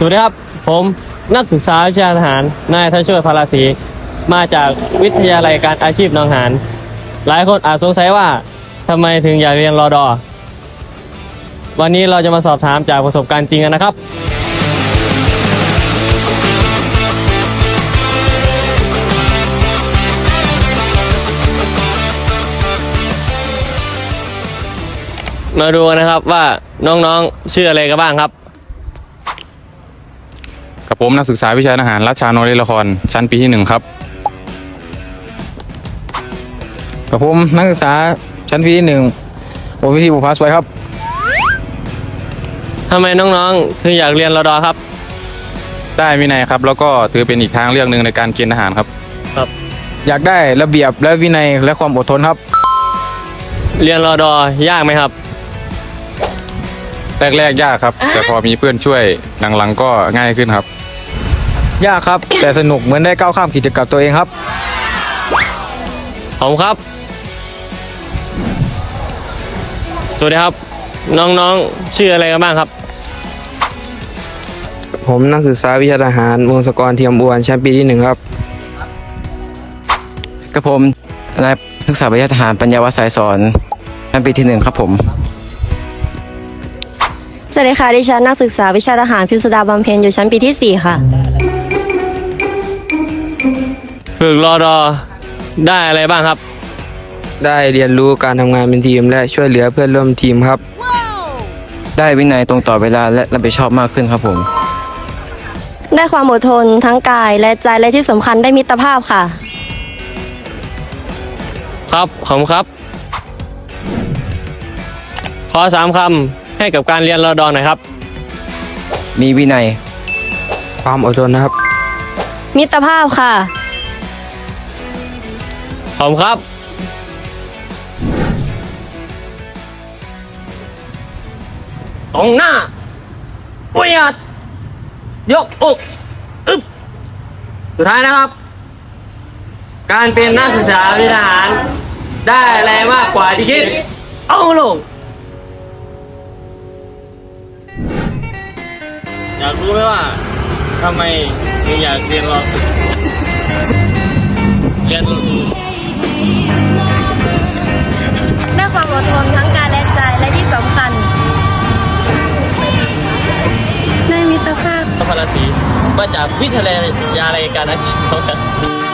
สวัสดีครับ ผมนักศึกษาวิชาทหาร นายทัช่วยพาราศีมาจากวิทยาลัยการอาชีพหนองหานหลายคนอาจสงสัยว่าทำไมถึงอยากเรียนรอดอ วันนี้เราจะมาสอบถามจากประสบการณ์จริงกันนะครับ มาดูกันนะครับว่าน้องๆชื่ออะไรกันบ้างครับ กับผมนักศึกษาวิชาทหารรัชชานนท์เล่นละคร ชั้นปีที่หนึ่งครับ กับผมนักศึกษาชั้นปีที่หนึ่งโอพิธีบุพาสวยครับทำไมน้องๆถึงอยากเรียนรอดอครับ ได้วินัยครับ แล้วก็ถือเป็นอีกทางเลือกหนึ่งในการเกณฑ์ทหารครับอยากได้ระเบียบและวินัยและความอดทนครับ เรียนรอดอยากไหมครับ แรกๆยากครับ แต่พอมีเพื่อนช่วยหลังๆก็ง่ายขึ้นครับ ยากครับ แต่สนุกเหมือนได้ก้าวข้ามกิจกรรมตัวเองครับ ผมครับ สวัสดีครับ น้องๆ ชื่ออะไรกันบ้างครับ ผมนักศึกษาวิชาทหารวงศกรเทียมอวนชั้นปีที่หนึ่งครับ กับผมนายศึกษาวิทยาทหารปัญญาวัฒน์สายสอนชั้นปีที่หนึ่งครับผม สวัสดีค่ะ ดิฉันนักศึกษาวิชาทหารพิมสุดาบำเพ็ญอยู่ชั้นปีที่ 4 ค่ะ ฝึกรอดอได้อะไรบ้างครับ ได้เรียนรู้การทำงานเป็นทีม และช่วยเหลือเพื่อนร่วมทีมครับ ได้วินัยตรงต่อเวลาและรับผิดชอบมากขึ้นครับผม ได้ความอดทนทั้งกายและใจและที่สำคัญได้มิตรภาพค่ะ ครับขอบคุณครับ ขอสามคำ ให้กับการเรียนรอดอหน่อยครับ มีวินัย ความอดทนนะครับ มิตรภาพค่ะ ขอบคุณครับ ตรงหน้าประหยัดยกอกอึ๊บสุดท้ายนะครับ การเป็นนักศึกษาวิทหาร ได้อะไรมากกว่าที่คิด เอาลง อยากรู้ไหมว่าทำไมถึงอยากเรียนรอเรียนได้ความอดทนทั้งกายและใจและที่สำคัญได้มิตรภาพพลศรีมาจากวิทยาลัยการอาชีพ